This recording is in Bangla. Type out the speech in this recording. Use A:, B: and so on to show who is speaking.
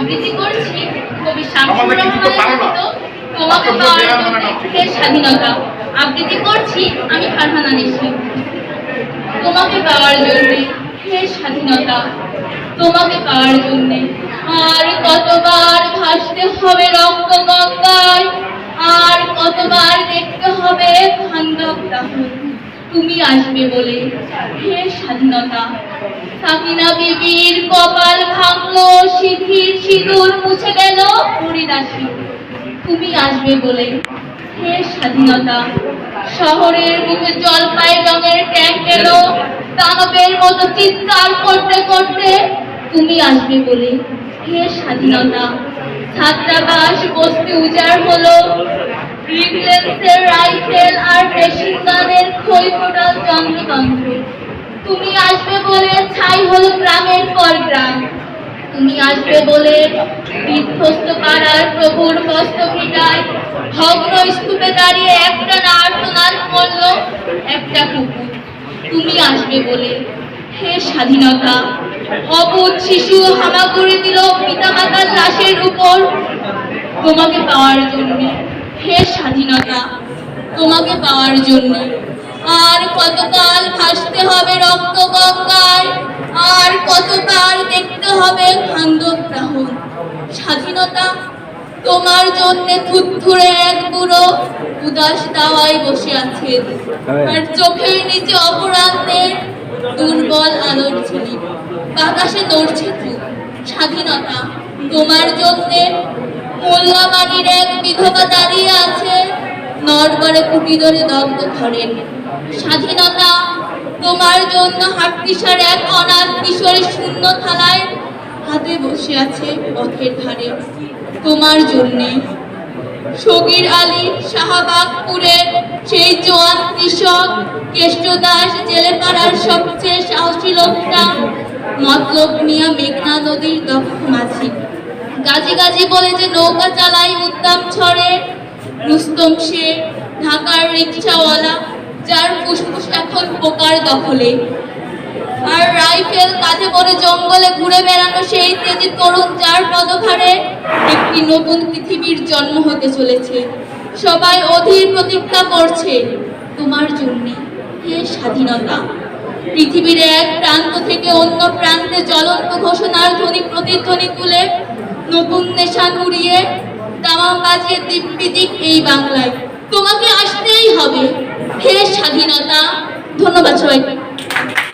A: আবৃত্তি করছি। কবি শামসুর
B: কিছু তো পারো না।
A: রহমানের তোমাকে পাওয়ার স্বাধীনতা। আবৃত্তি করছি আমি ফারহানা নিশি। তোমাকে পাওয়ার জন্য হে স্বাধীনতা। তোমাকে পাওয়ার জন্য আর কতবার ভাসতে হবে রক্ত গঙ্গায়? আর কতবার দেখতে হবে তুমি আসবে বলে হে স্বাধীনতা। সাকিনা বিবির কপাল ভাঙলো, সিথির সিঁদুর মুছে গেল হরিদাসী। তুমি আসবে বলে হে স্বাধীনতা। শহরের বুকে জলপাই রঙের ট্যাঙ্ক এলো, দানবের মতো চিৎকার করতে করতে তুমি আসবে বলে হে স্বাধীনতা। ছাত্রাবাস বস্তি উজাড় হলো গানের খই ফোটাল যন্ত্রতন্ত্র তুমি আসবে বলে ছাই হলো গ্রামের পর গ্রাম। তুমি আসবে বলে বিধ্বস্ত পাড়ার প্রভুর বস্ত্র ভগ্ন স্তূপে দাঁড়িয়ে একটা নার্তনাদ করল একটা কুকুর। তুমি আসবে বলে, হে স্বাধীনতা, অবুধ শিশু হামাগুড়ি দিল পিতামাতার লাশের উপর। তোমাকে পাওয়ার জন্য, হে স্বাধীনতা তোমাকে পাওয়ার জন্য। আর কতকাল ভাসতে হবে রক্ত গঙ্গায়? আর কতবার দেখতে হবে খান্দক গ্রহণ স্বাধীনতা তোমার জন্য থুরথুরে এক বুড়ো উদাস দাওয়ায় বসে আছে। আর চোখের নিচে অপরাধের দুর্বল আলোর ঝিলিক বাতাসে নড়ছে স্বাধীনতা তোমার জন্যে মোল্লাবাড়ির এক বিধবা দাঁড়িয়ে আছে। নরবরে কুটি ধরে দগ্ধ করেন স্বাধীনতা তোমার জন্য হাটকিসার এক অনাথ কিশোরী শূন্য থালায় হাতে বসে আছে পথের ধারে। তোমার জন্যে সগির আলী শাহবাগপুরের সেই জোয়ান কৃষক কেষ্ট দাস জেলেপাড়ার সবচেয়ে সাহসী লোকটা মতলব মিয়া মেঘনা নদীর দক্ষ মাঝি। গাজি গাজি বলে যে নৌকা চালাই উদ্দাম ছড়ে রুস্তম শেখ ঢাকার রিক্সাওয়ালা, যার ফুসফুস এখন পোকার দখলে। আর রাইফেল কাঁধে করে জঙ্গলে ঘুরে বেড়ানো সেই তেজি তরুণ, যার পদভারে একটি নতুন পৃথিবীর জন্ম হতে চলেছে। সবাই অধীর প্রতীক্ষা করছে, তোমার জন্য হে স্বাধীনতা, পৃথিবীর এক প্রান্ত থেকে অন্য প্রান্তে জ্বলন্ত ঘোষণার ধ্বনি প্রতিধ্বনি তুলে নতুন নেশান উড়িয়ে দামাম বাজিয়ে দিব্যিদিক এই বাংলায়। তোমাকে আসতেই হবে। হে স্বাধীনতা। ধন্যবাদ সবাইকে।